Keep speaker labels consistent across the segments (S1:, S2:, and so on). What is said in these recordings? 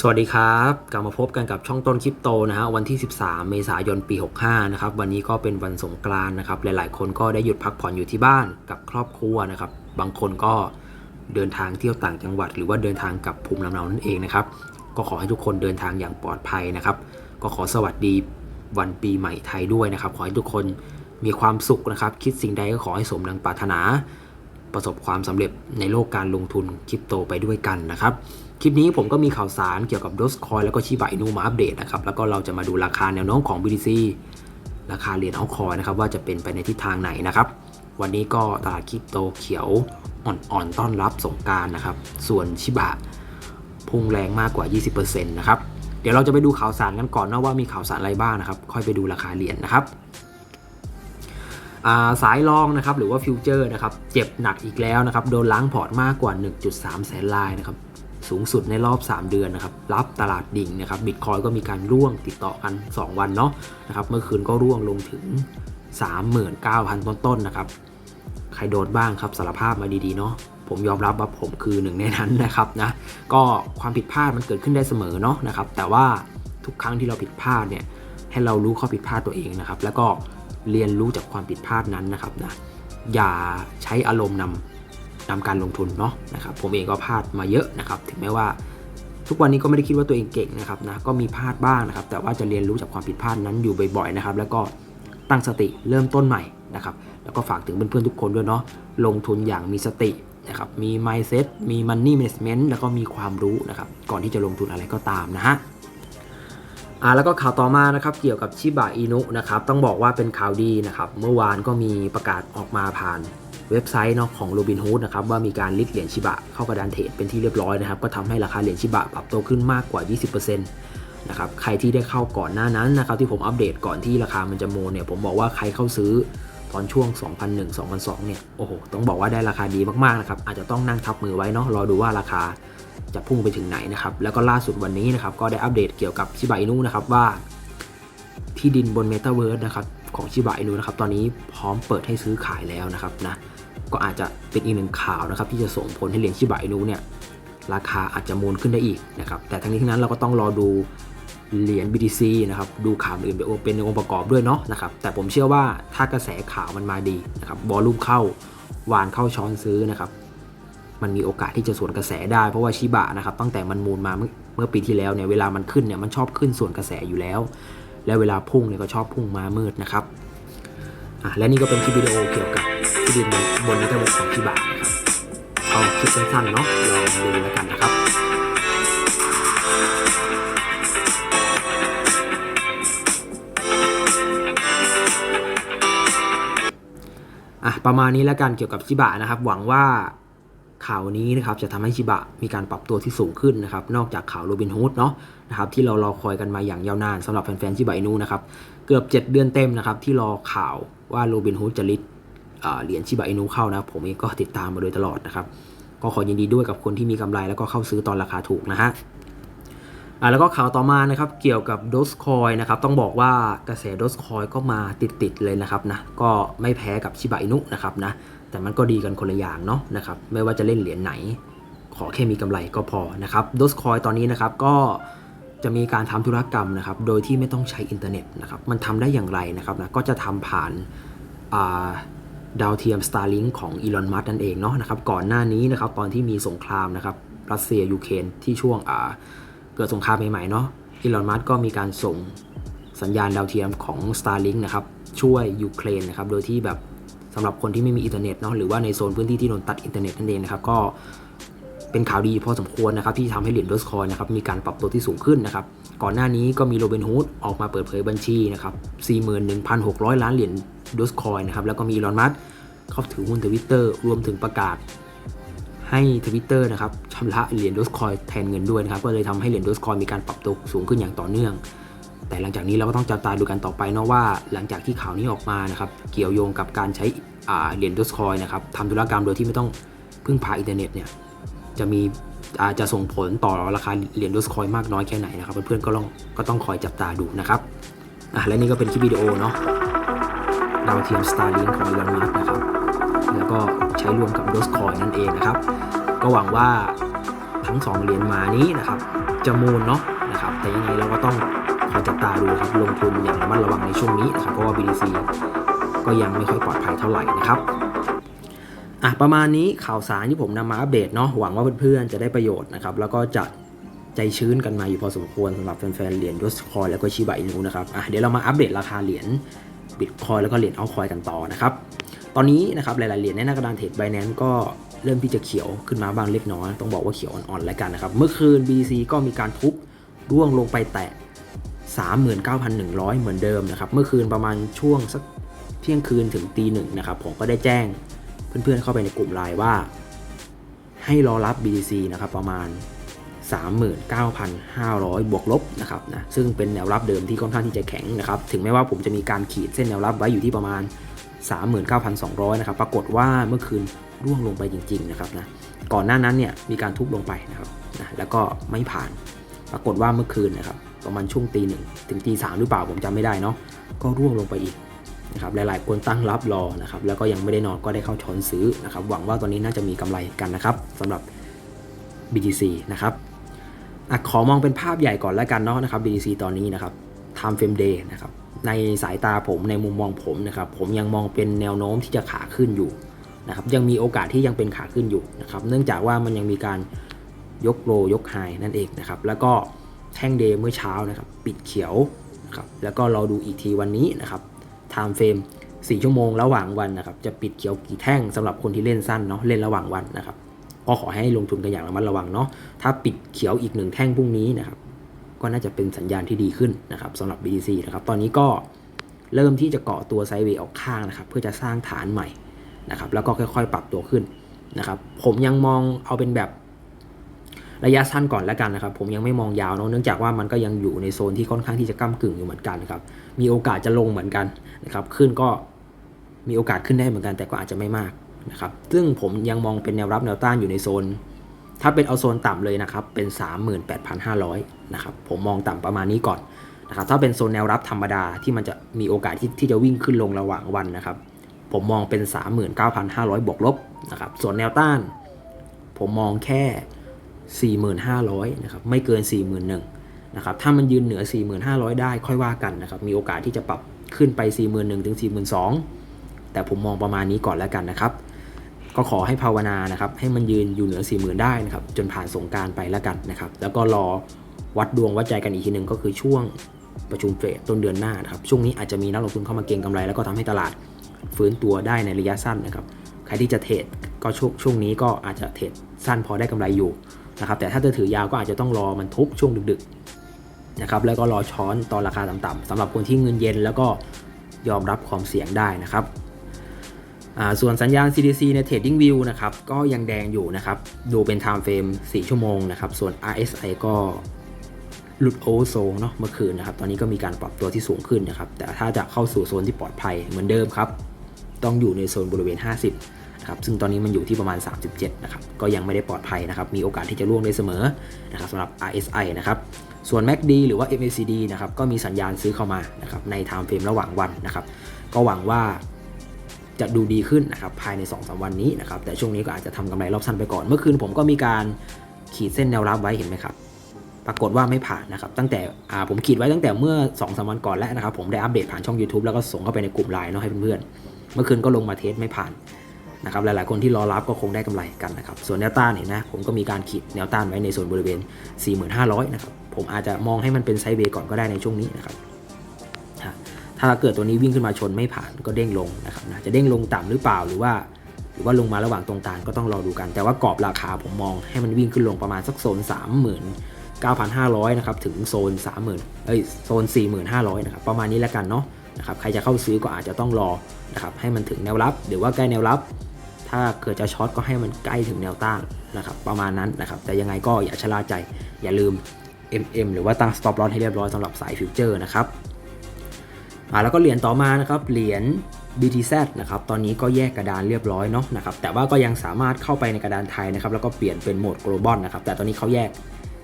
S1: สวัสดีครับ กลับมาพบกันกับช่องต้นคริปโตนะฮะวันที่ 13 เมษายนปี 65 นะครับ วันนี้ก็เป็นวันสงกรานต์นะครับ หลายๆ คนก็ได้หยุดพักผ่อนอยู่ที่บ้านกับครอบครัวนะครับ บางคนก็เดินทางเที่ยวต่างจังหวัด หรือว่าเดินทางกับภูมิลำเนานั่นเองนะครับ ก็ขอให้ทุกคนเดินทางอย่างปลอดภัยนะครับ ก็ขอสวัสดีวันปีใหม่ไทยด้วยนะครับ ขอให้ทุกคนมีความสุขนะครับ คิดสิ่งใดก็ขอให้สมดังปรารถนา ประสบความสำเร็จในโลกการลงทุนคริปโตไปด้วยกันนะครับ คลิปนี้ผมก็มีข่าวสารเกี่ยวกับ d o สคอยแล้วก็ชิบะอินูมาอัปเดตนะครับ แล้วก็เราจะมาดูราคาแนวโน้มของ BTC ราคาเหรียญเอาคอยนะครับ ว่าจะเป็นไปในทิศทางไหนนะครับ วันนี้ก็ตลาดคริปโตเขียวอ่อนๆต้อนรับสงการนะครับ ส่วนชิบะพุ่งแรงมากกว่า 20%นะครับ เดี๋ยวเราจะไปดูข่าวสารกันก่อนนะว่ามีข่าวสารอะไรบ้างนะครับ ค่อยไปดูราคาเหรียญนะครับาสายรองนะครับหรือว่าฟิวเจอร์นะครับเจ็บหนักอีกแล้วนะครับโดนล้างพอร์ตมากกว่า 1.3 แสนลายนะครับ สูงสุดในรอบ 3 เดือนนะครับรับตลาดดิ่งนะครับบิตคอยก็มีการร่วงติดต่อกัน 2 วันเนาะนะครับเมื่อคืนก็ร่วงลงถึง 39,000 ต้นๆนะครับใครโดนบ้างครับสารภาพมาดีๆเนาะผมยอมรับว่าผมคือหนึ่งในนั้นนะครับนะก็ความผิดพลาดมันเกิดขึ้นได้เสมอเนาะนะครับแต่ว่าทุกครั้งที่เราผิดพลาดเนี่ยให้เรารู้ข้อผิดพลาดตัวเองนะครับ แล้วก็เรียนรู้จากความผิดพลาดนั้นนะครับนะอย่าใช้อารมณ์นำ นำการลงทุนเนาะนะครับผมเองก็พลาดมาเยอะนะครับ ถึงแม้ว่าทุกวันนี้ก็ไม่ได้คิดว่าตัวเองเก่งนะครับนะก็มีพลาดบ้างนะครับ แต่ว่าจะเรียนรู้จากความผิดพลาดนั้นอยู่บ่อยๆนะครับแล้วก็ตั้งสติเริ่มต้นใหม่นะครับแล้วก็ฝากถึงเพื่อนๆทุกคนด้วยเนาะลงทุนอย่างมีสตินะครับมี mindset มี money management แล้วก็มีความรู้นะครับก่อนที่จะลงทุนอะไรก็ตามนะฮะอ่าแล้วก็ข่าวต่อมานะครับเกี่ยวกับชิบะอินุนะครับต้องบอกว่าเป็นข่าวดีนะครับเมื่อวานก็มีประกาศออกมาผ่าน เว็บไซต์เนาะของ Robinhood นะครับว่ามีการลิสต์เหรียญชิบะเข้ากระดานเทรดเป็นที่เรียบร้อยนะครับก็ทำให้ราคาเหรียญชิบะปรับตัวขึ้นมากกว่า 20%นะครับใครที่ได้เข้าก่อนหน้านั้นนะครับที่ผมอัปเดตก่อนที่ราคามันจะโมเนี่ยผมบอกว่าใครเข้าซื้อตอนช่วง 2001 2002 เนี่ย โอ้โห ต้องบอกว่าได้ราคาดีมากๆ นะครับ อาจจะต้องนั่งทับมือไว้เนาะ รอดูว่าราคาจะพุ่งไปถึงไหนนะครับ แล้วก็ล่าสุดวันนี้นะครับ ก็ได้อัปเดตเกี่ยวกับชิบะอินุนะครับว่า ที่ดินบน m e t a เวิร์นะครับของชิบะอินุนะครับ ตอนนี้พร้อมเปิดให้ซื้อขายแล้วนะครับนะ ก็อาจจะเป็นอีกหนึ่งข่าวนะครับที่จะส่งผลให้เหรียญชิบะอินุเนี่ยราคาอาจจะมูลขึ้นได้อีกนะครับแต่ทั้งนี้ทั้งนั้นเราก็ต้องรอดูเหรียญ BTC นะครับดูข่าวอื่นเป็นองค์ประกอบด้วยเนาะนะครับแต่ผมเชื่อว่าถ้ากระแสข่าวมันมาดีนะครับบอลลุ่มเข้าวานเข้าช้อนซื้อนะครับมันมีโอกาสที่จะสวนกระแสได้เพราะว่าชิบะนะครับตั้งแต่มันมูลมาเมื่อเมื่อปีที่แล้วเนี่ยเวลามันขึ้นเนี่ยมันชอบขึ้นส่วนกระแสอยู่แล้ว และเวลาพุ่งเนี่ยก็ชอบพุ่งมามืดนะครับอะและนี่ก็เป็นคลิปวิดีโอเกี่ยวกับ ที่ดินบนนิตเวิร์ของชิบะนะครับเอาคลิปสั้นๆเนาะลองดูแล้วกันนะครับอะประมาณนี้แล้วกันเกี่ยวกับชิบะนะครับ หวังว่าข่าวนี้นะครับจะทำให้ชิบะมีการปรับตัวที่สูงขึ้นนะครับ นอกจากข่าวโรบินฮูดเนาะนะครับที่เรารอคอยกันมาอย่างยาวนานสำหรับแฟนๆชิบะอินูนะครับ เกือบ 7 เดือนเต็มนะครับที่รอข่าวว่าโรบินฮูดจะลิส เหรียญชิบะอินูเข้านะ ผมเองก็ติดตามมาโดยตลอดนะครับ ก็ขอยินดีด้วยกับคนที่มีกำไรแล้วก็เข้าซื้อตอนราคาถูกนะฮะอ่าแล้วก็ข่าวต่อมานะครับเกี่ยวกับ d o สคอยนะครับต้องบอกว่ากระแส d o สคอยก็มาติดๆเลยนะครับนะก็ไม่แพ้กับชิบะอินุนะครับนะแต่มันก็ดีกันคนละอย่างเนาะนะครับไม่ว่าจะเล่นเหรียญไหน ขอแค่มีกำไรก็พอนะครับ d o สคอยตอนนี้นะครับก็จะมีการทำธุรกรรมนะครับโดยที่ไม่ต้องใช้อินเทอร์เน็ตนะครับมันทำได้อย่างไรนะครับนะก็จะทำผ่านอ่า ดาวเทียม Starlink ของอีลอนมัสนั่นเองเนาะนะครับก่อนหน้านี้นะครับตอนที่มีสงครามนะครับรัสเซียยูเครนที่ช่วงอ่าเกิดสงครามใหม่ๆเนาะอีลอนมัสก็มีการส่งสัญญาณดาวเทียมของ Starlink นะครับช่วยยูเครนนะครับโดยที่แบบสำหรับคนที่ไม่มีอินเทอร์เน็ตเนาะหรือว่าในโซนพื้นที่ที่โดนตัดอินเทอร์เน็ตนั่นเองนะครับก็เป็นข่าวดีพอสมควรนะครับที่ทำให้เหรียญดอสคอยนะครับมีการปรับตัวที่สูงขึ้นนะครับก่อนหน้านี้ก็มีโรเบนฮูดออกมาเปิดเผยบัญชีนะครับ41,600 ล้านเหรียญ ดอสคอยนะครับ แล้วก็มีลอนมัสเข้าถือหุ้นทวิตเตอร์รวมถึงประกาศ ให้ทวิตเตอร์นะครับชำระเหรียญดอสคอยแทนเงินด้วยนะครับ ก็เลยทำให้เหรียญดอสคอยมีการปรับตัวสูงขึ้นอย่างต่อเนื่อง แต่หลังจากนี้เราก็ต้องจับตาดูกันต่อไปเนาะว่า หลังจากที่ข่าวนี้ออกมานะครับ เกี่ยวโยงกับการใช้อ่าเหรียญดอสคอยนะครับทำธุรกรรมโดยที่ไม่ต้องพึ่งพาอินเทอร์เน็ตเนี่ย จะมีอาจจะส่งผลต่อราคาเหรียญดอสคอยมากน้อยแค่ไหนนะครับ เพื่อนๆก็ต้องก็ต้องคอยจับตาดูนะครับอะและนี่ก็เป็นคลิปวิดีโอเนาะ ดาวเทียม Starlink ของอีลอนมัสก์นะครับ แล้วก็ใช้รวมกับ Dogecoin นั่นเองนะครับ ก็หวังว่าทั้งทั้ง 2 เหรียญมานี้นะครับ จะมูลเนาะนะครับ แต่ยังไงเราก็ต้องคอยจับตาดูครับ ลงทุนอย่างระมัดระวังในช่วงนี้นะครับ เพราะว่า BTC ก็ยังไม่ค่อยปลอดภัยเท่าไหร่นะครับอะประมาณนี้ข่าวสารที่ผมนำมาอัปเดตเนาะ หวังว่าเพื่อนๆจะได้ประโยชน์นะครับ แล้วก็จะใจชื้นกันมาอยู่พอสมควรสำหรับแฟนๆ เหรียญดอสคอยแล้วก็ชิบะอินูนะครับ อะเดี๋ยวเรามาอัปเดตราคาเหรียญ บิตคอยแล้วก็เหรียญเอาคอยกันต่อนะครับ ตอนนี้นะครับหลายๆเหรียญในหน้ากระดานเทรดไบแนนก็เริ่มที่จะเขียวขึ้นมาบ้างเล็กน้อย ต้องบอกว่าเขียวอ่อนๆแล้วกันนะครับ เมื่อคืน BC ก็มีการทุบร่วงลงไปแตะ 39,100 เหมือนเดิมนะครับ เมื่อคืนประมาณช่วงสักเที่ยงคืนถึงตีหนึ่งนะครับ ผมก็ได้แจ้งเพื่อนๆเข้าไปในกลุ่มไลน์ว่า ให้รอรับ BTC นะครับประมาณ 39,500 บวกลบนะครับนะซึ่งเป็นแนวรับเดิมที่ค่อนข้างที่จะแข็งนะครับถึงแม้ว่าผมจะมีการขีดเส้นแนวรับไว้อยู่ที่ประมาณ 39,200 นะครับ ปรากฏว่าเมื่อคืนร่วงลงไปจริง ๆ นะครับนะก่อนหน้านั้นเนี่ยมีการทุบลงไปนะครับนะแล้วก็ไม่ผ่าน ปรากฏว่าเมื่อคืนนะครับประมาณช่วงตีหนึ่งถึงตีสามหรือเปล่าผมจำไม่ได้เนาะก็ร่วงลงไปอีกนะครับหลายๆคนตั้งรับรอนะครับแล้วก็ยังไม่ได้นอนก็ได้เข้าช้อนซื้อนะครับหวังว่าตอนนี้น่าจะมีกำไรกันนะครับสำหรับ BTC นะครับ อะขอมองเป็นภาพใหญ่ก่อนแล้วกันเนาะนะครับ BTC ตอนนี้นะครับ time frame day นะครับ ในสายตาผมในมุมมองผมนะครับ ผมยังมองเป็นแนวโน้มที่จะขาขึ้นอยู่นะครับ ยังมีโอกาสที่ยังเป็นขาขึ้นอยู่นะครับ เนื่องจากว่ามันยังมีการยกโลยกไฮนั่นเองนะครับ แล้วก็แท่งเดย์เมื่อเช้านะครับ ปิดเขียวนะครับ แล้วก็เราดูอีกทีวันนี้นะครับ time frame 4 ชั่วโมงระหว่างวันนะครับ จะปิดเขียวกี่แท่งสำหรับคนที่เล่นสั้นเนาะ เล่นระหว่างวันนะครับ ก็ขอให้ลงทุนกันอย่างระมัดระวังเนาะถ้าปิดเขียวอีกหนึ่งแท่งพรุ่งนี้นะครับก็น่าจะเป็นสัญญาณที่ดีขึ้นนะครับสำหรับ BTC นะครับตอนนี้ก็เริ่มที่จะเกาะตัวไซด์เวย์ออกข้างนะครับเพื่อจะสร้างฐานใหม่นะครับแล้วก็ค่อยๆ ปรับตัวขึ้นนะครับผมยังมองเอาเป็นแบบระยะสั้นก่อนแล้วกันนะครับ ผมยังไม่มองยาวเนาะเนื่องจากว่ามันก็ยังอยู่ในโซนที่ค่อนข้างที่จะก้ากึ่งอยู่เหมือนกันนะครับมีโอกาสจะลงเหมือนกันนะครับขึ้นก็มีโอกาสขึ้นได้เหมือนกันแต่ก็อาจจะไม่มาก นะครับซึ่งผมยังมองเป็นแนวรับแนวต้านอยู่ในโซน ถ้าเป็นเอาโซนต่ำเลยนะครับเป็น 38,500นะครับผมมองต่ำประมาณนี้ก่อนนะครับถ้าเป็นโซนแนวรับธรรมดาที่มันจะมีโอกาสที่ที่จะวิ่งขึ้นลงระหว่างวันนะครับผมมองเป็น 39,500 บวกลบนะครับส่วนแนวต้าน ผมมองแค่ 4,500นะครับไม่เกิน 41,000นะครับถ้ามันยืนเหนือ 4,500 ได้ค่อยว่ากันนะครับมีโอกาสที่จะปรับขึ้นไป 41,000ถึง42,000แต่ผมมองประมาณนี้ก่อนแล้วกันนะครับ ก็ขอให้ภาวนานะครับให้มันยืนอยู่เหนือ40,000ได้นะครับจนผ่านสงการไปแล้วกันนะครับ แล้วก็รอวัดดวงวัดใจกันอีกทีหนึ่งก็คือช่วงประชุมเฟดต้นเดือนหน้านะครับช่วงนี้อาจจะมีนักลงทุนเข้ามาเก็งกำไร แล้วก็ทำให้ตลาดฟื้นตัวได้ในระยะสั้นนะครับใครที่จะเทรดก็ช่วงช่วงนี้ก็อาจจะเทรดสั้นพอได้กำไรอยู่นะครับแต่ถ้าจะถือยาวก็อาจจะต้องรอมันทุบช่วงดึกๆนะครับแล้วก็รอช้อนตอนราคาต่ำๆสำหรับคนที่เงินเย็นแล้วก็ยอมรับความเสี่ยงได้นะครับ ส่วนสัญญาณ CDC ใน Trading View นะครับก็ยังแดงอยู่นะครับ ดูเป็น Time Frame 4 ชั่วโมงนะครับ ส่วน RSI ก็หลุดโอเวอร์โซเนาะเมื่อคืนนะครับ ตอนนี้ก็มีการปรับตัวที่สูงขึ้นนะครับ แต่ถ้าจะเข้าสู่โซนที่ปลอดภัยเหมือนเดิมครับ ต้องอยู่ในโซนบริเวณ 50นะครับซึ่งตอนนี้มันอยู่ที่ประมาณ 37 นะครับ ก็ยังไม่ได้ปลอดภัยนะครับ มีโอกาสที่จะร่วงได้เสมอนะครับสำหรับ RSI นะครับส่วน MACD หรือว่า MACD นะครับก็มีสัญญาณซื้อเข้ามานะครับใน Time Frame ระหว่างวันนะครับ ก็หวังว่า จะดูดีขึ้นนะครับภายใน2-3วันนี้นะครับแต่ช่วงนี้ก็อาจจะทำกำไรรอบสั้นไปก่อน เมื่อคืนผมก็มีการขีดเส้นแนวรับไว้เห็นไหมครับปรากฏว่าไม่ผ่านนะครับตั้งแต่ผมขีดไว้ตั้งแต่เมื่อ2-3วันก่อนแล้วนะครับผมได้อัปเดตผ่านช่อง YouTube แล้วก็ส่งเข้าไปในกลุ่มไลน์เนาะให้เพื่อนๆเมื่อคืนก็ลงมาเทสไม่ผ่านนะครับหลายๆคนที่รอรับก็คงได้กำไรกันนะครับส่วนแนวต้านเห็นนะผมก็มีการขีดแนวต้านไว้ในส่วนบริเวณ 45,000 นะครับผมอาจจะมองให้มันเป็นไซด์เวย์ก่อนก็ได้ในช่วงนี้นะครับ ถ้าเกิดตัวนี้วิ่งขึ้นมาชนไม่ผ่านก็เด้งลงนะครับนะจะเด้งลงต่ำหรือเปล่าหรือว่า หรือว่าลงมาระหว่างตรงกลางก็ต้องรอดูกัน แต่ว่ากรอบราคาผมมองให้มันวิ่งขึ้นลงประมาณสักโซน 39,500นะครับถึงโซน 30,000เอ้ยโซน 45,000นะครับประมาณนี้แล้วกันเนาะนะครับใครจะเข้าซื้อก็อาจจะต้องรอนะครับให้มันถึงแนวรับ หรือว่าใกล้แนวรับ ถ้าเกิดจะช็อตก็ให้มันใกล้ถึงแนวต้านนะครับประมาณนั้นนะครับแต่ยังไงก็อย่าชะล่าใจอย่าลืม MM หรือว่าตั้ง stop loss ให้เรียบร้อยสำหรับสายฟิวเจอร์นะครับ อ่าแล้วก็เหรียญต่อมานะครับเหรียญ BTZ นะครับตอนนี้ก็แยกกระดานเรียบร้อยเนาะนะครับแต่ว่าก็ยังสามารถเข้าไปในกระดานไทยนะครับแล้วก็เปลี่ยนเป็นโหมด global นะครับแต่ตอนนี้เขาแยก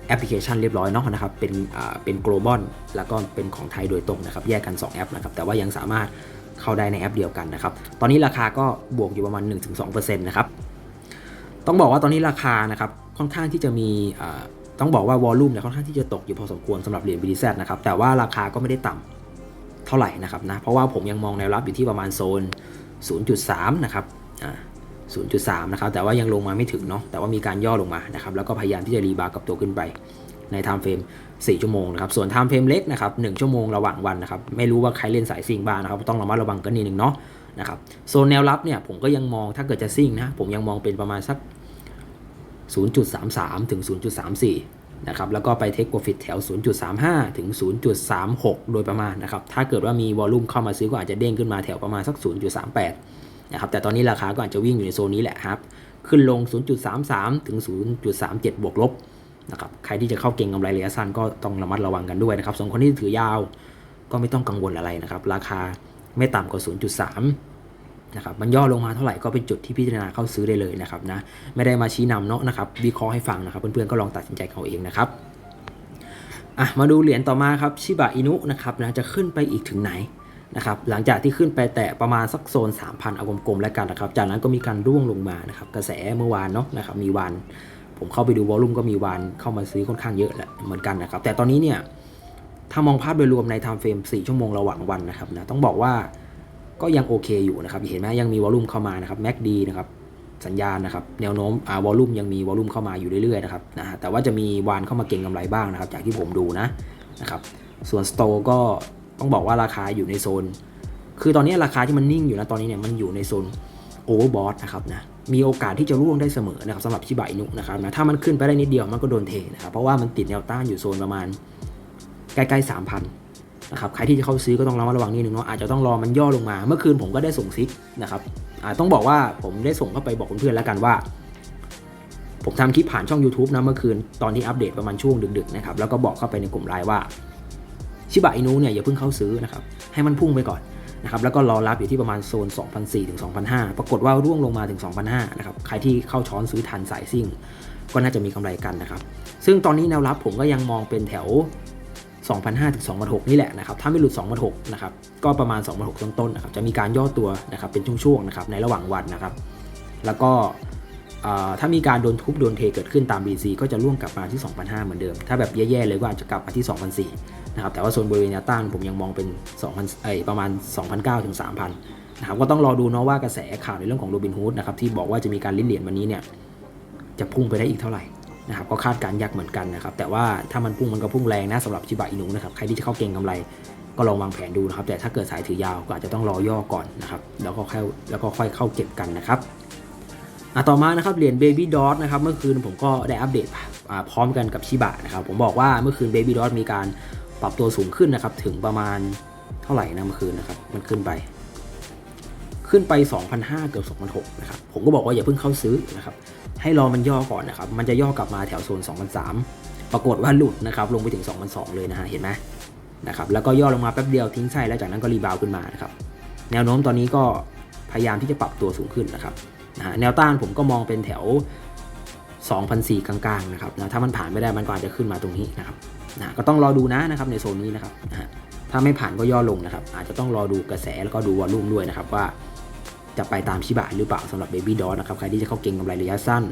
S1: แอปพลิเคชันเรียบร้อยเนาะนะครับเป็นอ่าเป็น global แล้วก็เป็นของไทยโดยตรงนะครับแยกกัน 2 แอปนะครับแต่ว่ายังสามารถเข้าได้ในแอปเดียวกันนะครับตอนนี้ราคาก็บวกอยู่ประมาณ 1-2%นะครับต้องบอกว่าตอนนี้ราคานะครับค่อนข้างที่จะมีต้องบอกว่าวอลลุ่มเนี่ยค่อนข้างที่จะตกอยู่พอสมควรสำหรับเหรียญ BTZ นะครับแต่ว่าราคาก็ไม่ได้ต่ำ ท่าไหร่นะครับนะเพราะว่าผมยังมองแนวรับอยู่ที่ประมาณโซน 0.3 นะครับอ่า0.3 นะครับ แต่ว่ายังลงมาไม่ถึงเนาะแต่ว่ามีการย่อลงมานะครับแล้วก็พยายามที่จะรีบาวกับตัวขึ้นไปในไทม์เฟรม4ชั่วโมงนะครับส่วนไทม์เฟรมเล็กนะครับ1ชั่วโมงระหว่างวันนะครับไม่รู้ว่าใครเล่นสายซิ่งบ้างนะครับต้องระมัดระวังกันนิดนึงเนาะนะครับโซนแนวรับเนี่ยผมก็ยังมองถ้าเกิดจะซิ่งนะผมยังมองเป็นประมาณสัก 0.33 ถึง 0.34 นะครับแล้วก็ไปเทคโปรฟิตแถว 0.35 ถึง 0.36 โดยประมาณนะครับถ้าเกิดว่ามีวอลลุ่มเข้ามาซื้อก็อาจจะเด้งขึ้นมาแถวประมาณสัก 0.38 นะครับแต่ตอนนี้ราคาก็อาจจะวิ่งอยู่ในโซนนี้แหละครับขึ้นลง 0.33 ถึง 0.37 บวกลบนะครับใครที่จะเข้าเก็งกำไรระยะสั้นก็ต้องระมัดระวังกันด้วยนะครับส่วนคนที่ถือยาวก็ไม่ต้องกังวลอะไรนะครับราคาไม่ต่ำกว่า 0.3 นะครับมันย่อลงมาเท่าไหร่ก็เป็นจุดที่พิจารณาเข้าซื้อได้เลยนะครับนะไม่ได้มาชี้นำเนาะนะครับวิเคราะห์ให้ฟังนะครับเพื่อนๆก็ลองตัดสินใจเอาเองนะครับอะมาดูเหรียญต่อมาครับชิบะอินุนะครับนะจะขึ้นไปอีกถึงไหนนะครับหลังจากที่ขึ้นไปแตะประมาณสักโซน 3,000เอากลมๆแล้วกันนะครับ จากนั้นก็มีการร่วงลงมานะครับกระแสเมื่อวานเนาะนะครับมีวานผมเข้าไปดูวอลลุ่มก็มีวานเข้ามาซื้อค่อนข้างเยอะแหละเหมือนกันนะครับ แต่ตอนนี้เนี่ยถ้ามองภาพโดยรวมในไทม์เฟรม4ชั่วโมงระหว่างวันนะครับนะต้องบอกว่า ก็ยังโอเคอยู่นะครับเห็นไหมยังมีวอลลุ่มเข้ามานะครับแม็กดีนะครับสัญญาณนะครับแนวโน้มวอลลุ่มยังมีวอลลุ่มเข้ามาอยู่เรื่อยๆนะครับนะแต่ว่าจะมีวานเข้ามาเก็งกำไรบ้างนะครับจากที่ผมดูนะนะครับส่วนสโตก็ต้องบอกว่าราคาอยู่ในโซน คือตอนนี้ราคาที่มันนิ่งอยู่นะตอนนี้เนี่ยมันอยู่ในโซนโอเวอร์บอทนะครับนะมีโอกาสที่จะร่วงได้เสมอนะครับสำหรับชิบะอินุนะครับนะถ้ามันขึ้นไปได้นิดเดียวมันก็โดนเทนะครับเพราะว่ามันติดแนวต้านอยู่โซนประมาณใกล้ๆ3,000น นะครับใครที่จะเข้าซื้อก็ต้องระมัดระวังนิดนึงเนาะอาจจะต้องรอมันย่อลงมา เมื่อคืนผมก็ได้ส่งซิกนะครับต้องบอกว่าผมได้ส่งเข้าไปบอกเพื่อนๆแล้วกันว่า ผมทำคลิปผ่านช่อง YouTube นะเมื่อคืนตอนที่อัปเดตประมาณช่วงดึกๆนะครับแล้วก็บอกเข้าไปในกลุ่มไลน์ว่าชิบะอินูเนี่ยอย่าเพิ่งเข้าซื้อนะครับให้มันพุ่งไปก่อนนะครับแล้วก็รอรับอยู่ที่ประมาณโซน2,400ถึง2,500ปรากฏว่าร่วงลงมาถึง2,500นะครับใครที่เข้าช้อนซื้อทันสายซิ่ง ก็น่าจะมีกำไรกันนะครับ ซึ่งตอนนี้แนวรับผมก็ยังมองเป็นแถว 2,500ถึง2,600นี่แหละนะครับถ้าไม่หลุด2,600นะครับก็ประมาณ2,600ต้นๆนะครับจะมีการย่อตัวนะครับเป็นช่วงๆนะครับในระหว่างวันนะครับ แล้วก็ถ้ามีการโดนทุบโดนเทเกิดขึ้นตาม BC ก็จะร่วงกลับมาที่ 2,500 เหมือนเดิม ถ้าแบบแย่ๆเลยก็อาจจะกลับมาที่ 2,400นะครับแต่ว่าโซนบริเวณแนวต้านผมยังมองเป็น2,000ไอยประมาณ2,900ถึง3,000นะครับก็ต้องรอดูเนาะว่ากระแสข่าวในเรื่องของโรบินฮูดนะครับที่บอกว่าจะมีการลิ้นเหรียญวันนี้เนี่ยจะพุ่งไปได้อีกเท่าไหร่ นะครับก็คาดการยากเหมือนกันนะครับ แต่ว่าถ้ามันพุ่งมันก็พุ่งแรงนะสำหรับชิบะอินุนะครับ ใครที่จะเข้าเก็งกำไรก็ลองวางแผนดูนะครับ แต่ถ้าเกิดสายถือยาวก็อาจจะต้องรอย่อก่อนนะครับ แล้วก็ค่อยแล้วก็ค่อยเข้าเก็บกันนะครับอะต่อมานะครับเหรียญ Baby Dot นะครับเมื่อคืนผมก็ได้อัปเดตพร้อมกันกับชิบะนะครับผมบอกว่าเมื่อคืน Baby Dot มีการปรับตัวสูงขึ้นนะครับถึงประมาณเท่าไหร่นะเมื่อคืนนะครับมันขึ้นไป ขึ้นไป 2,500เกือบ2,600นะครับผมก็บอกว่าอย่าเพิ่งเข้าซื้อนะครับ ให้รอมันย่อก่อนนะครับ มันจะย่อกลับมาแถวโซน2,003 ปรากฏว่าหลุดนะครับ ลงไปถึง2,002เลยนะฮะ เห็นไหมนะครับ แล้วก็ย่อลงมาแป๊บเดียวทิ้งไส้แล้วจากนั้นก็รีบาวขึ้นมานะครับ แนวโน้มตอนนี้ก็พยายามที่จะปรับตัวสูงขึ้นนะครับนะฮะแนวต้านผมก็มองเป็นแถว2,004กลางๆนะครับนะถ้ามันผ่านไม่ได้มันก็อาจจะขึ้นมาตรงนี้นะครับนะก็ต้องรอดูนะนะครับในโซนนี้นะครับนะถ้าไม่ผ่านก็ย่อลงนะครับ อาจจะต้องรอดูกระแสแล้วก็ดูวอลลุ่มด้วยนะครับว่า จะไปตามชิบะหรือเปล่าสำหรับ Baby d o นะครับใครที่จะเข้าเก็งกำไรระยะสั้น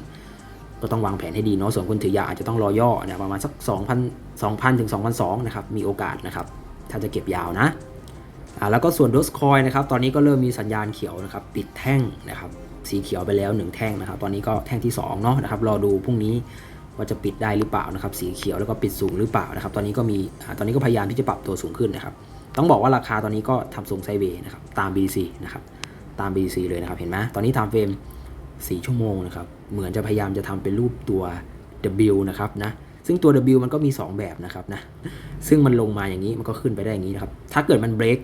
S1: ก็ต้องวางแผนให้ดีเนาะส่วนคนถือยาอาจจะต้องรอย่อนะประมาณสัก 2,000 2,000ถึง2,200นะครับมีโอกาสนะครับถ้าจะเก็บยาวนะอ่าแล้วก็ส่วนด o สคอยนะครับตอนนี้ก็เริ่มมีสัญญาณเขียวนะครับปิดแท่งนะครับสีเขียวไปแล้ว 1 แท่งนะครับ ตอนนี้ก็แท่งที่2เนาะนะครับรอดูพรุ่งนี้ว่าจะปิดได้หรือเปล่านะครับสีเขียวแล้วก็ปิดสูงหรือเปล่านะครับ ตอนนี้ก็มีตอนนี้ก็พยายามที่จะปรับตัวสูงขึ้นนะครับ ต้องบอกว่าราคาตอนนี้ก็ทำทรงไซเวย์นะครับตาม BC นะครับ ตาม BC เลยนะครับ เห็นไหมตอนนี้ทำเฟรม 4 ชั่วโมงนะครับ เหมือนจะพยายามจะทำเป็นรูปตัว W นะครับนะ ซึ่งตัว W มันก็มี 2 แบบนะครับนะ ซึ่งมันลงมาอย่างนี้มันก็ขึ้นไปได้อย่างนี้นะครับ ถ้าเกิดมันเบรก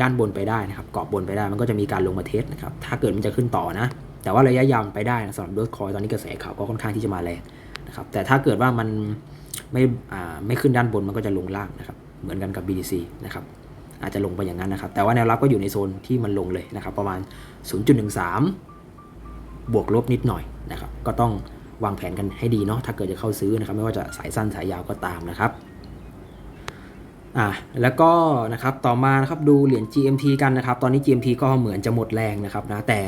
S1: ด้านบนไปได้นะครับเกาะบนไปได้มันก็จะมีการลงมาเทสนะครับ ถ้าเกิดมันจะขึ้นต่อนะ แต่ว่าระยะยาวมันไปได้นะสำหรับดอทคอยตอนนี้กระแสข่าวก็ค่อนข้างที่จะมาแรงนะครับ แต่ถ้าเกิดว่ามันไม่อ่าไม่ขึ้นด้านบนมันก็จะลงล่างนะครับ เหมือนกันกับ BTC นะครับ อาจจะลงไปอย่างนั้นนะครับ แต่ว่าแนวรับก็อยู่ในโซนที่มันลงเลยนะครับ ประมาณ 0.13 บวกลบนิดหน่อยนะครับ ก็ต้องวางแผนกันให้ดีเนาะ ถ้าเกิดจะเข้าซื้อนะครับ ไม่ว่าจะสายสั้นสายยาวก็ตามนะครับ อะแล้วก็นะครับ ต่อมานะครับดูเหรียญ GMT กันนะครับ ตอนนี้ GMT ก็เหมือนจะหมดแรงนะครับนะ แต่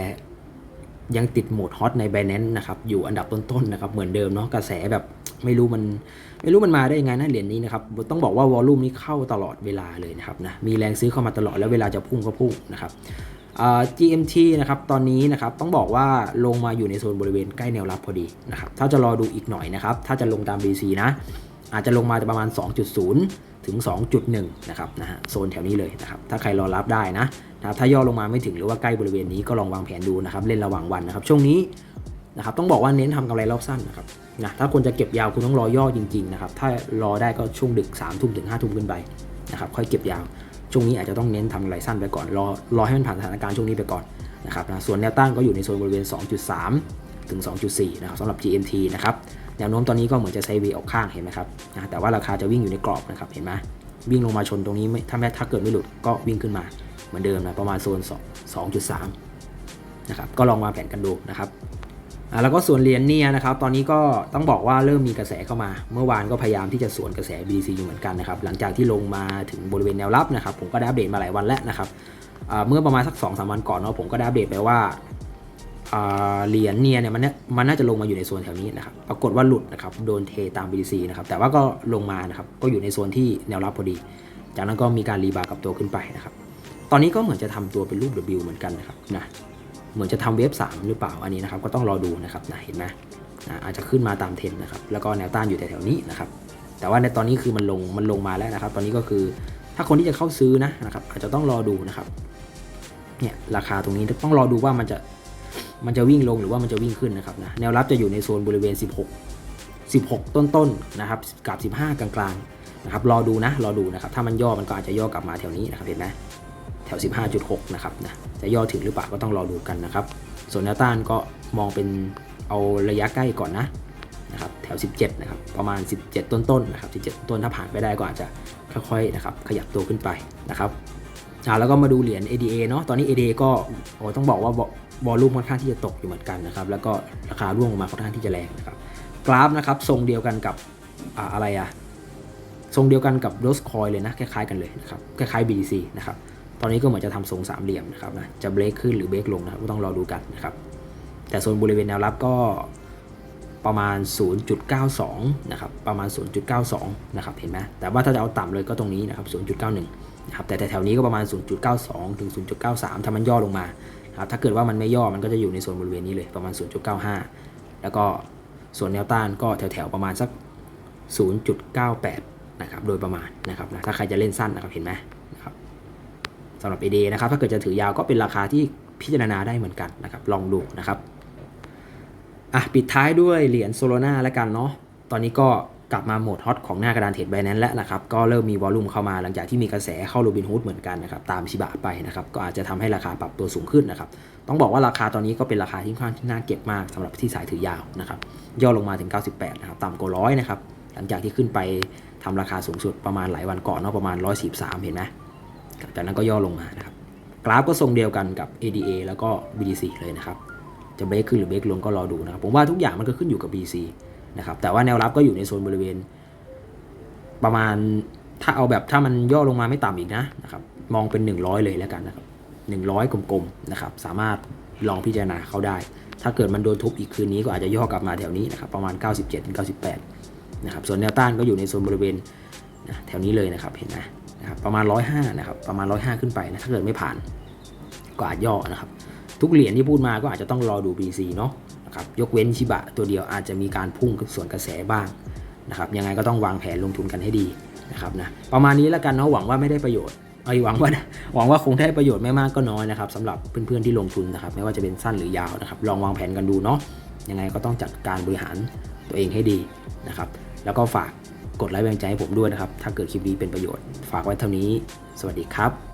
S1: ยังติดโหมดฮอตใน b บ n a n c e นะครับ อยู่อันดับต้นๆนะครับ เหมือนเดิมเนาะ กระแสแบบไม่รู้มัน ไม่รู้มันมาได้ยังไงนะเหรียญนี้นะครับต้องบอกว่าวอลลุ่มนี้เข้าตลอดเวลาเลยนะครับนะมีแรงซื้อเข้ามาตลอดแล้วเวลาจะพุ่งก็พุ่งนะครับ GMT นะครับตอนนี้นะครับต้องบอกว่าลงมาอยู่ในโซนบริเวณใกล้แนวรับพอดีนะครับถ้าจะรอดูอีกหน่อยนะครับถ้าจะลงตาม BC นะอาจจะลงมาประมาณ 2.0 ถึง 2.1 นะครับนะฮะโซนแถวนี้เลยนะครับถ้าใครรอรับได้นะถ้าย่อลงมาไม่ถึงหรือว่าใกล้บริเวณนี้ก็ลองวางแผนดูนะครับเล่นระหว่างวันนะครับช่วงนี้ นะครับต้องบอกว่าเน้นทำกำไรรอบสั้นนะครับนะถ้าคนจะเก็บยาวคุณต้องรอย่อจริงๆนะครับถ้ารอได้ก็ช่วงดึก3ามทุ่มถึง5้าทุ่มขึ้นไปนะครับค่อยเก็บยาว ช่วงนี้อาจจะต้องเน้นทำกำไรสั้นไปก่อน รอรอให้มันผ่านสถานการณ์ช่วงนี้ไปก่อนนะครับนะส่วนแนวต้านก็อยู่ในโซนบริเวณ 2.3 ถึง 2.4 นะครับสำหรับ GMT นะครับแนวโน้มตอนนี้ก็เหมือนจะไซเวออกข้างเห็นไหมครับนะแต่ว่าราคาจะวิ่งอยู่ในกรอบนะครับเห็นไหมวิ่งลงมาชนตรงนี้ไม่ถ้าแม้ถ้าเกิดไม่หลุดก็วิ่งขึ้นมาเหมือนเดิมนะประมาณโซน 2.3 นะครับก็ลองวางแผนกันดูนะครับ แล้วก็ส่วนเหรียญเนี่ยนะครับตอนนี้ก็ต้องบอกว่าเริ่มมีกระแสเข้ามา เมื่อวานก็พยายามที่จะสวนกระแส BTC อยู่เหมือนกันนะครับหลังจากที่ลงมาถึงบริเวณแนวรับนะครับผมก็ได้อัปเดตมาหลายวันแล้วนะครับเมื่อประมาณสัก2อสวันก่อนเนาะผมก็ได้อัปเดตไปว่าเหรียญเนี่ยเนี่ยมันเนี่ยมันน่าจะลงมาอยู่ในโซนแถวนี้นะครับปรากฏว่าหลุดนะครับโดนเทตาม BTC นะครับแต่ว่าก็ลงมานะครับก็อยู่ในโซนที่แนวรับพอดี จากนั้นก็มีการรีบาร์กับตัวขึ้นไปนะครับตอนนี้ก็เหมือนจะทำตัวเป็นรูป W เหมือนกันนะครับนะ เหมือนจะทำเวฟ3หรือเปล่าอันนี้นะครับก็ต้องรอดูนะครับนะเห็นไหมอาจจะขึ้นมาตามเทรนด์นะครับแล้วก็แนวต้านอยู่แถวๆนี้นะครับแต่ว่าในตอนนี้คือมันลงมันลงมาแล้วนะครับ ตอนนี้ก็คือถ้าคนที่จะเข้าซื้อนะนะครับอาจจะต้องรอดูนะครับเนี่ยราคาตรงนี้ต้องรอดูว่ามันจะมันจะวิ่งลงหรือว่ามันจะวิ่งขึ้นนะครับนะแนวรับจะอยู่ในโซนบริเวณ 16 16 ต้นๆนนะครับกับ 15 กลางๆนะครับรอดูนะรอดูนะครับถ้ามันย่อมันก็อาจจะย่อกลับมาแถวนี้นะครับเห็นไหม แถว 15.6 นะครับนะจะย่อถึงหรือเปล่าก็ต้องรอดูกันนะครับ ส่วนแนวต้านก็มองเป็นเอาระยะใกล้ก่อนนะนะครับแถว 17 นะครับ ประมาณ 17 ต้นๆนนะครับ 17 ต้นถ้าผ่านไปได้ก็อาจจะค่อยๆนะครับขยับตัวขึ้นไปนะครับอ่าแล้วก็มาดูเหรียญ ADA เนาะตอนนี้ ADA ก็โอ้ต้องบอกว่าวอลลุ่มค่อนข้างที่จะตกอยู่เหมือนกันนะครับ แล้วก็ราคาร่วงลงมาค่อนข้างที่จะแรงนะครับ กราฟนะครับทรงเดียวกันกับอ่าอะไรอะทรงเดียวกันกับโดสคอยเลยนะคล้ายๆกันเลยนะครับคล้ายๆ BTC นะครับ ตอนนี้ก็เหมือนจะทำทรงสามเหลี่ยมนะครับนะจะเบรกขึ้นหรือเบรกลงนะครับก็ต้องรอดูกันนะครับ แต่โซนบริเวณแนวรับก็ประมาณ 0.92 นะครับ ประมาณ 0.92 นะครับ เห็นไหมแต่ว่าถ้าจะเอาต่ำเลยก็ตรงนี้นะครับ 0.91 นะครับ แต่แถวนี้ก็ประมาณ 0.92 ถึง 0.93 ถ้ามันย่อลงมาครับ ถ้าเกิดว่ามันไม่ย่อ มันก็จะอยู่ในโซนบริเวณนี้เลย ประมาณ 0.95 แล้วก็ส่วนแนวต้านก็แถวๆประมาณสัก 0.98 นะครับ โดยประมาณนะครับนะถ้าใครจะเล่นสั้นนะครับ เห็นไหม สำหรับ AD นะครับถ้าเกิดจะถือยาวก็เป็นราคาที่พิจารณาได้เหมือนกันนะครับลองดูนะครับอะปิดท้ายด้วยเหรียญโซโลนาแล้วกันเนาะตอนนี้ก็กลับมาโหมดฮอตของหน้ากระดานเทรดไบแนนแล้วนะครับก็เริ่มมีวอลลุ่มเข้ามาหลังจากที่มีกระแสเข้าโรบินฮูดเหมือนกันนะครับตามชิบะไปนะครับก็อาจจะทำให้ราคาปรับตัวสูงขึ้นนะครับต้องบอกว่าราคาตอนนี้ก็เป็นราคาที่ค่อนข้างที่น่าเก็บมากสำหรับที่สายถือยาวนะครับย่อลงมาถึง 98นะครับต่ำกว่าร้อยนะครับหลังจากที่ขึ้นไปทำราคาสูงสุดประมาณหลายวันก่อนเนาะประมาณ 143 เห็นไหม จากนั้นก็ย่อลงมานะครับ กราฟก็ทรงเดียวกันกับ ADA แล้วก็ BTC เลยนะครับ จะเบรกขึ้นหรือเบรกลงก็รอดูนะครับ ผมว่าทุกอย่างมันก็ขึ้นอยู่กับ BC นะครับ แต่ว่าแนวรับก็อยู่ในโซนบริเวณ ประมาณถ้าเอาแบบถ้ามันย่อลงมาไม่ต่ำอีกนะนะครับ มองเป็น 100 เลยแล้วกันนะครับ 100 กลมๆนะครับ สามารถลองพิจารณาเข้าได้ ถ้าเกิดมันโดนทุบอีกคืนนี้ก็อาจจะย่อกลับมาแถวนี้นะครับประมาณ 97-98นะครับ ส่วนแนวต้านก็อยู่ในโซนบริเวณนะแถวนี้เลยนะครับ เห็นไหม นะครับประมาณ 105นะครับประมาณ 105 ขึ้นไปนะถ้าเกิดไม่ผ่านก็อาจย่อนะครับทุกเหรียญที่พูดมาก็อาจจะต้องรอดู BC เนาะนะครับยกเว้นชิบะตัวเดียวอาจจะมีการพุ่งส่วนกระแสบ้างนะครับยังไงก็ต้องวางแผนลงทุนกันให้ดีนะครับนะประมาณนี้แล้วกันเนาะหวังว่าไม่ได้ประโยชน์เอ้ยหวังว่าหวังว่าคงได้ประโยชน์ไม่มากก็น้อยนะครับสำหรับเพื่อนๆที่ลงทุนนะครับไม่ว่าจะเป็นสั้นหรือยาวนะครับลองวางแผนกันดูเนาะยังไงก็ต้องจัดการบริหารตัวเองให้ดีนะครับแล้วก็ฝาก กดไลค์แรงใจให้ผมด้วยนะครับ ถ้าเกิดคลิปนี้เป็นประโยชน์ ฝากไว้เท่านี้ สวัสดีครับ